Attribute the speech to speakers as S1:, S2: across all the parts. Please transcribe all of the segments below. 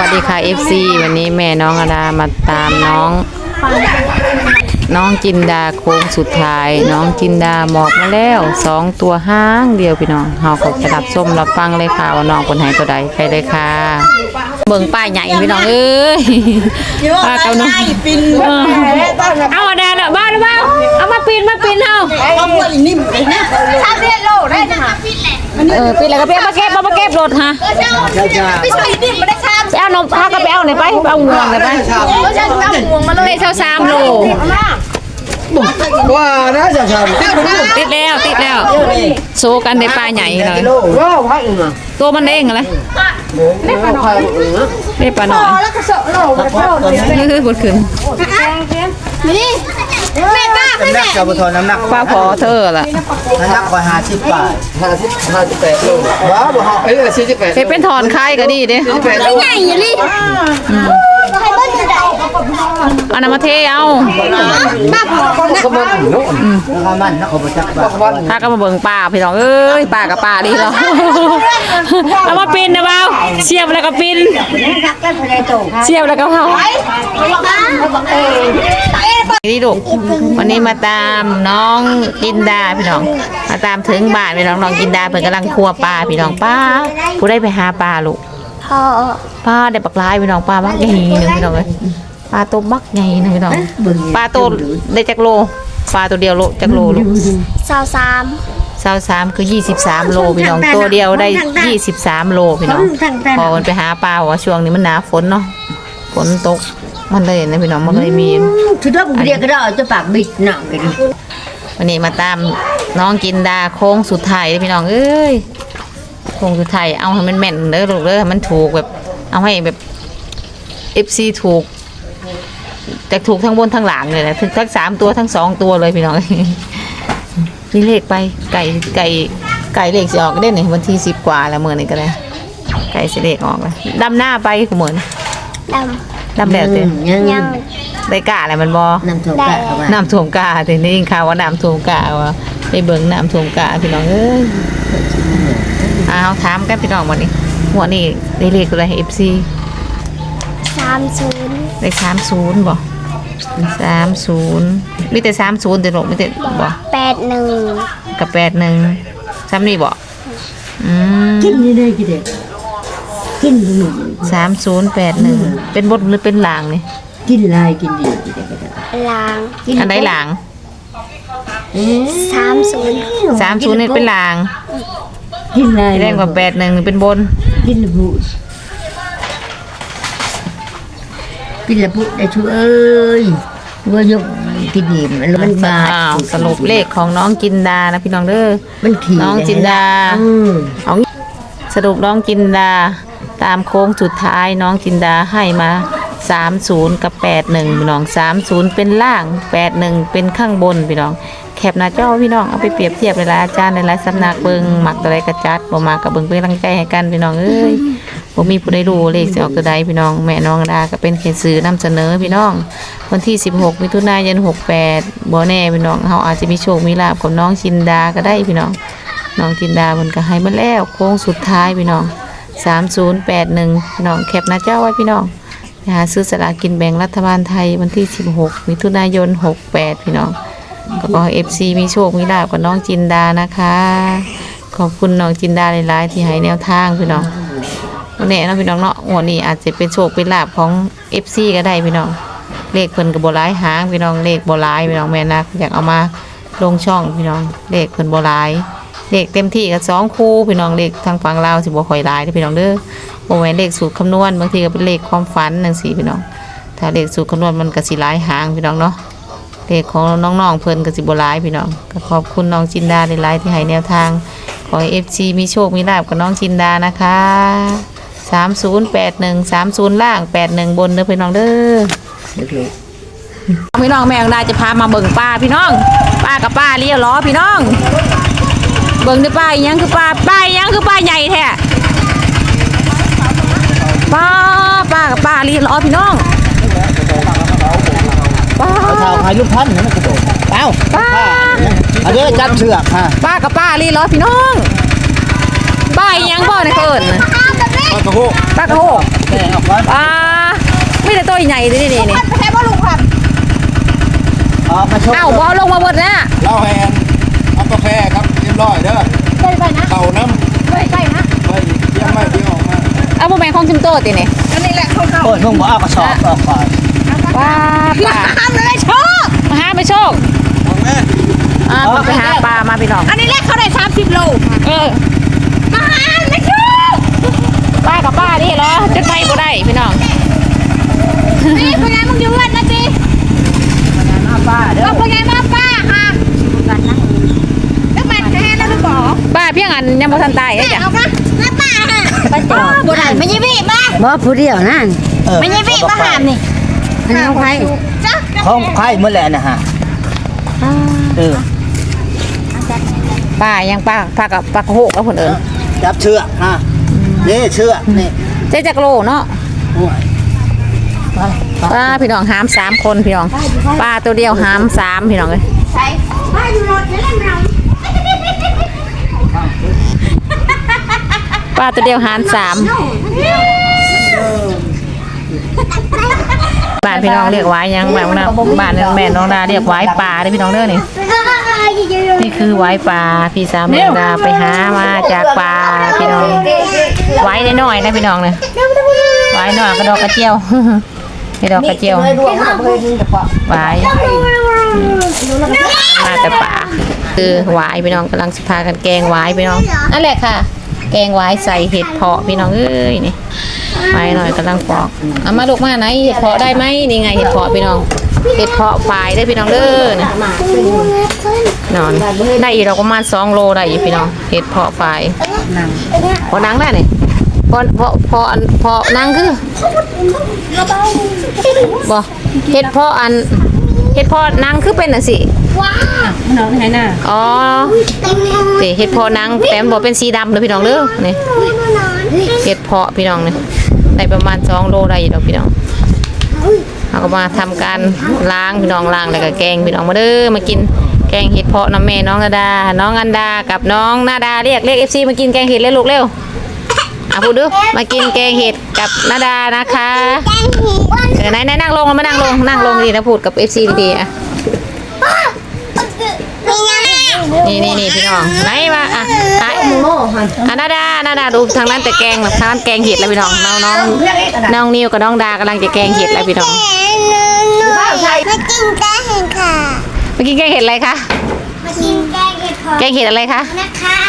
S1: วัสดีค่ะ FC วันนี้แม่น้องอดามาตามน้อง น้องจินดาโค้งสุดท้าย น้องจินดาหมอกมาแล้วสองตัวห้างเดียวพี่น้องเฮาก็จะรับส้มรับฟังเลยค่ะว่าน้องคนไหนตัวใดไปเลยค่ะ เบิ่งป้ายใหญ่พี่น้องเอ้ยป้าเก้าน้องเออเอาอดาเด้อบ้านหรือเปล่าเอามาปีนมาปีนเฮา
S2: ทำเรียนโลได้นะ
S1: เออปีนแล้วก็ไปเอามาเก็บเอามาเก็บรถฮะ
S2: ไม่ใช่ดิไม่ได้ชาม
S1: ไปเอานมพาก็ไปเอาไหนไปไปเอางวงไหนไป
S2: ก็จะตั้งห่วงมาเลย
S1: ได้เท่าสามโล
S3: ว่านะจะทำ
S1: ติดแล้วติดแล้วโซกันในปลาใหญ่เลย
S3: ว้าวพักอะ
S1: ตัวมันเด้งอะไร
S3: ได้ปลาหน่อย
S1: ได้ปลาหน่อย
S2: แล้วก็เสาะโล
S1: เฮ้ยบดขึ้น
S2: นี่ แม่ป้า
S3: น้ำหนักกับทอนน้ำหนัก
S1: ปลาพอเธอล่ะ
S3: น้ำหนักกว่าห้าสิบบาทห้าสิบห้าสิบแปดโลว้าวบ่ฮะเอ้ยสี่สิบแปด
S1: เฮ็ดเป็นถอนไข่ก็ดีเด้
S3: สิบแปดโล
S2: ใหญ่อยู่นี่ให้เบิ้ลอยู่ไหน
S1: เอาน้ำมาเทเอา
S2: ป้าพอคนนะ
S3: ก็มันเนาะแล้วมันนะเขาบอกจักบาท
S1: ถ้าก็มาเบิ่งปลาพี่น้องเอ้ยปลากับปลาดีเนาะเอามาปินนะเบา เชียบแล้วก็ปินเชียบแล้วก็เผา
S2: ป้าเออเอ๊ะ
S1: นี่ลูกวันนี้มาตามน้องกินดาพี่น้อง มาตามถึงบ้านพี่น้องน้องกินดาเพิ่นกำลังคั่วปลาพี่น้องป้าผู้ได้ไปหาปลาลูก
S2: พอ
S1: ปลาได้ปักลายพี่น้องปลาบักใหญ่หนึงพี่น้องเลยปลาตัวบักใหญ่หนึงพี่น้องปลาตัวได้จักโลปลาตัวเดียวโลจักโลลูก
S2: สาวสาม
S1: สาวสามคือยี่สิบสามโลพี่น้องตัวเดียวได้ยี่สิบสามโลพี่น้องพอมันไปหาปลาว่าช่วงนี้มันหนาฝนเนาะฝนตกมันเลยนะพี่น้องมันเลยมี
S4: คือถ้าผมเรียกก็ได้จะปากบิดหนักกัน
S1: วันนี้มาตามน้องกินดาโค้งสุดท้ายเลยพี่น้องเอ้ยโค้งสุดท้ายเอาให้มันแม่นเด้อลูกเด้อให้มันถูกแบบ เอาให้แบบ FC ถูกแต่ถูกทั้งบนทั้งหลังเลยนะถึงทั้งสามตัวทั้งสองตัวเลยพี่น้อง นี่เลขไปไก่ไก่ไก่เลขจะออกได้เนี่ยวันที่สิบกว่าแล้วเมื่อนี่ก็ได้ไก่สิเลขออกแล้วดำหน้าไปเหมือน
S2: ด
S1: ดำแล้วเต็ม
S4: ยังำ
S2: ยัง
S1: ได้กะอะไรมันบอ
S4: นำโทรกะเข้ามา
S1: น้ำท่วมกาแต่นี่ยินข่าวว่าน้ำท่วมกาว่าไปเบิ่งน้ำท่วมกาพี่น้องเอ้ยเอาถามกันพี่น้องวันนี้หัวนี่ได้เลขอะไรเอฟซี
S2: สามศูนย์
S1: ได้สามศูนย์บ่ สามศูนย์มีแต่สามศูนย์แต่หรอกมีแต่บ่
S2: แปดหนึ่ง
S1: กับแปดหนึ่งซ้ำนี่บ่อืม
S4: กินนี่ได้กี่เด็กกินหนุ่ม
S1: สามศูนย์แปดหนึ่งเป็นบทหรือเป็นหลางนี่
S4: กินลายกินดีกี่เด็กก็ได้
S2: ลาง
S1: อันใดหลาง
S4: เอ๊ะ
S2: สามศูนย์
S1: สามศูนย์นี่เป็นหลาง
S4: กินลาย
S1: แรงกว่าแปดหนึ่งเป็นบน
S4: กินละบุกินละบุได้ช่วยเอ้ย ว่ายกกินดีมันมันบาด
S1: อ้าวสรุปเลขของน้องจินดานะพี่น้องเด้อ
S4: มันขี่
S1: น้องจินดา
S4: อืม
S1: เอาสรุปน้องจินดา ตามโค้งสุดท้ายน้องจินดาให้มา30 กับ 81พี่น้อง 30 เป็นล่าง 81 เป็นข้างบนพี่น้อง แคปหน้าจอพี่น้องเอาไปเปรียบเทียบเวลายอาจารย์ในหลายๆสำนักเบิงหมักตัวใดกระจัดบ่มากับเบิงเป็นกำลังใจให้กันพี่น้องเอ้ย บ่มีผู้ใดรู้เลขสิออกตัวใดพี่น้องแม่น้องดาก็เป็นเขียนสื่อนำเสนอพี่น้องวันที่ 16 มิถุนายน 68บ่แน่พี่น้องเฮาอาจจะมีโชคมีลาภกับน้องจินดาก็ได้พี่น้อง น้องจินดามันก็ให้มาแล้วโค้งสุดท้ายพี่น้อง 3081พี่น้องแคปหน้าจอไว้พี่น้องหาซื้อสลากินแบ่งรัฐบาลไทยวันที่ 16 มิถุนายน 68 พี่น้องก็ขอให้ FC มีโชคมีลาภกับน้องจินดานะคะ ขอบคุณน้องจินดาหลายๆที่ให้แนวทางพี่น้อง วันนี้เนะพี่น้องเนาะงวดนี้อาจจะเป็นโชคเป็นลาภของ FC ก็ได้พี่น้อง เลขเพิ่นก็บ่หลายหางพี่น้องเลขโบ่หลายพี่น้องแม่นักอยากเอามาลงช่องพี่น้องเลขเพิ่นโบ่หลายเลขเต็มที่ก็สองคู่พี่น้องเลขทางฝั่งลาวสิบ่ค่อยหลายพี่น้องเด้อบ่แม่นเลขสูตรคำนวณบางทีก็เป็นเลขความฝันจังซี่พี่น้อง ถ้าเลขสูตรคำนวณมันก็สิหลายหางพี่น้องเนาะเลขของน้องๆเพิ่นก็สิบ่หลายพี่น้องก็ขอบคุณน้องจินดาหลายๆที่ให้แนวทางขอให้ FC มีโชคมีลาภกับน้องจินดานะคะ 3081 30ล่าง81บนเด้อพี่น้องเด้อ
S4: เด็ก
S1: พี่น้องแม่งได้จะพามาเบิ่งป้าพี่น้อง ป้ากับป้าเลี้ยวล้อพี่น้อง เบิ่งได้ป้าอีหยังคือป้าป้าอีหยังคือป้าใหญ่แท้ป้าป้ากับป้าเลี้ยวล้อพี่น้องป้า
S3: ชาวขายลูกพันธุ์นะกูบอกเอ้า
S1: ป้า
S3: อันนี้จับเชือกฮะ
S1: ป้ากับป้าเลี้ยวล้อพี่น้องป้าอีหยังบ่ในเกิน
S3: ปลา กระโห
S1: ป้ากระโห
S3: แต่ออกไว้
S1: ป้ายใหญ่เลยนี่นี่
S2: แค่ว่าลุงครับ
S3: เอามาชม
S1: เอ้าบอลงมาหมดนะ
S3: เล่าแฮนเอากาแฟครับเรียบร้อยเด้อ
S2: ไปไปนะ
S3: เข่าน้
S2: ไปไปนะำ
S3: ไปเยี่ยมไม่เที่ยวออกมา
S1: เอาโมแมนของจิมโต้ตินี่
S2: อันนี้แหละเขาเขา
S3: โอ้ยมึงบอกเอากระสอบออกก่อน
S1: ว้าป่า
S2: ทำเลยชอบ
S1: มาหาไปโชค
S3: เอาแม่
S1: อ่าไปหาปลามาพี่น้อง
S2: อันนี้แหละเขาได้สามสิบโล
S1: เออ
S2: มาหาไม่ชอบ
S1: ป้ากับป้านี่เหรอจะไป บ่ได้พี่น้อง
S2: นี่เป็นไงมึงอยู่วันนะจี
S3: มาป้าเด้อ
S2: ก็เป็นไงมาป้าค่ะแล้วมันแค่แล้วไม่บอก
S1: ป้าเพียงอันยังบ่ทันตายเอ้ยจ้ะ
S2: เอาค่ะมาป้าค่ะ
S4: ไปจอ
S2: บ่ได้ไม่ยี่พี่มา
S4: บ่ผู้เดียวนั่น
S2: ไม่ยี่พี่มาหามนี่
S4: อันนี้ของใคร
S2: จ้ะ
S3: ของใครเมื่อแหละนะฮะเออ
S1: ป้ายังป้าป้ากับป้ากระโหกแล้วคนเอิญ
S3: จับเชือกฮะนี่เชือกนี่
S1: เจ๊จักรโลเนาะ
S3: โอ้ย
S1: ป้าพี่น้องหามสามคนพี่น้องป้าตัวเดียวหามสามพี่น้องเลย
S2: ใส่ไปดูรถเล่นเรา
S1: ป้าตัวเดียวหามสามบ้านพี่น้องเรียกไว้ยังบ้านนะบ้านแม่น้องดาเรียกไว้ป่าเลยพี่น้องเด้อนี่ นี่คือไว้ปลาพี่สาวแมงดาไปหามาจากป่าพี่น้องไว้น้อยๆนะพี่น้องเนี่ยไว้หน่อยกระดอกกระเจียวไอ้ดอกกระเจียวไว้มาแต่ป่าคือหวายพี่น้องกำลังสิพากันแกงหวายพี่น้องนั่นแหละค่ะ แกงหวายใส่เห็ดเพาะพี่น้องเอ้ยนี่ไว้หน่อยกำลังปอกเอามาลูกมาไหนเห็ดเพาะได้ไหมนี่ไงเห็ดเพาะพี่น้อง เห็ดเพาะฝ่ายได้อพี่น้องเด้อนี่นอนได้อีกเราประมาณสองโลได้อยู่พี่น้องเห็ดเพาะไฟพอนังได้เนี่ยพอพอพออันพอนังคือบ่เห็ดเพาะอันเห็ดเพาะนังคือเป็นอะสิ
S4: น้องไหนน่ะ
S1: อ๋อสิเห็ดเพาะนังแต่มันบอกเป็นสีดำเลยพี่น้องเด้อนี่เห็ดเพาะพี่น้องนี่ได้ประมาณสองโลได้อยู่ดอกพี่น้อง เราก็มาทำการล้างพี่น้องล้างแล้วก็แกงพี่น้องมาเด้อมากินแกงเห็ดเพาะน้ำแม่น้องนาดา น้องอันดากับน้องนาดาเรียกเรียกเอฟซีมากินแกงเห็ดเร็วลูกเร็วอะพูดดูมากินแกงเห็ดกับนาดานะคะเออไหนไหนนั่งลงมานั่งลงนั่งลงดีนะพูดกับเอฟซีดีๆอะนี่นี่นี่พี่น้องไหนมาอะอะ
S4: โม่หัน
S1: อะนาดานาดาดูทางนั้นแต่แกงแบบทางนั้นแกงเห็ดแล้วพี่น้องน้องน้องน้องนิวกับน้องดากำลังจะแกงเห็ดแล้วพี่น้อง
S2: มากินแกงเห็ดค่ะ
S1: เมื่อกี้แกงเห็ดอะไรคะ
S2: มากินแกงเห็ดพอ
S1: แกงเห็ดอะไรคะ
S2: นะคะ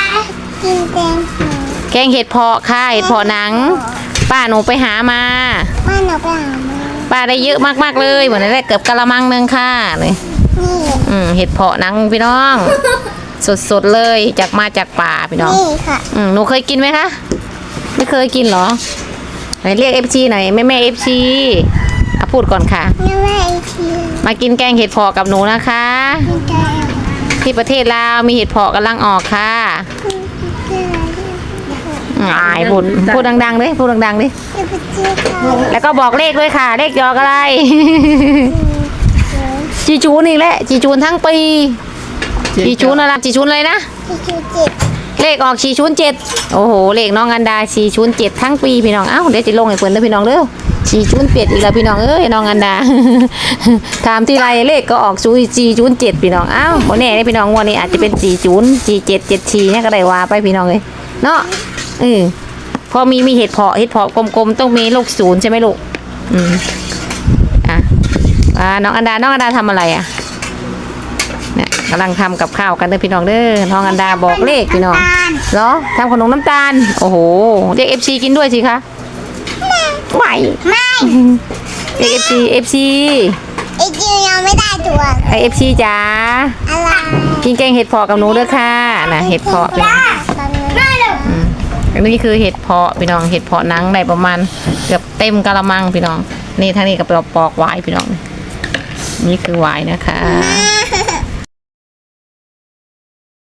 S2: กินแกงเห็ด
S1: แกงเห็ดเพาะค่ะเห็ดเพาะหนัง ป้าหนูไปหามา
S2: บ้านเราไปหามา
S1: ป้าได้เยอะมากๆเลยเหมือนได้เกือบกะละมังหนึงค่ะนี่
S2: นี่
S1: อืมเห็ดเพาะหนังพี่น้อง สดๆเลยจากมาจากป่าพี่น้อง
S2: นี่ค่ะ
S1: อืมหนูเคยกินไหมคะไม่เคยกินเหรอไหนเรียกเอฟซีหน่อยแม่แม่เอฟซีอะ พูดก่อนค่ะ
S2: นี่แม่ไอที
S1: มากินแกงเห็ดเพาะกับหนูนะคะ
S2: กินแกง
S1: ที่ประเทศลาวมีเห็ดเพาะกำลังออกค่ะอายพูดพูดดังๆเลยพูดดังๆดิ
S2: จะไปเจอค่ะ
S1: แล้วก็บอกเลขด้วยค่ะ เลขยอกอะไร จีจูนอีกแหละ จีจูนทั้งปี จีจูนอะไรจีจูนอะไรนะ
S2: ที่ชูจิต
S1: เลขออกชีชุนเจ็ดโอ้โห เลขน้องอันดาชีชุนเจ็ดทั้งปีพี่น้อง เอ้าเดี๋ยวจะลงให้เพื่อนเด้อพี่น้องเด้อ ชีชุนเจ็ดอีกแล้วพี่น้องเอ้ยน้องอันดาถามที่ไรเลขก็ออกชูชีชุนเจ็ดพี่น้องอ้าวโมแน่เลยพี่น้องวันนี้อาจจะเป็นชีชุนชีเจ็ดเจ็ดชีเนี่ยก็ได้ว่าไปพี่น้องเลยเนาะเออพอมีมีเห็ดเพาะเห็ดเพาะกลมๆต้องมีลูกศูนย์ใช่ไหมลูกอืมอะอ่าน้องอันดาน้องอันดาทำอะไรอะเนี่ยกำลังทำกับข้าวกันเด้อพี่น้องเด้อน้องอันดาบอกเลขพี่น้องเหรอทำขนมน้ำตาลโอ้โหเรียกเอฟซีกินด้วยสิคะ ไม่
S2: ไม่
S1: เรียกเอฟซีเอฟซี
S2: ไอจิวยังไม่ได้ตัว
S1: ไอเอฟซีจ๋า
S2: อะไร
S1: กินแกงเห็ดเพาะกับหนูเด้อค่ะนะเห็ดเพาะพี่น้อง
S2: ตอนนี้ได้เลย
S1: อืมอันนี้คือเห็ดเพาะพี่น้องเห็ดเพาะหนังได้ประมาณเกือบเต็มกะละมังพี่น้อง นี่ทางนี้ก็ไปเอาปอกไว้พี่น้อง นี่คือไว้นะคะ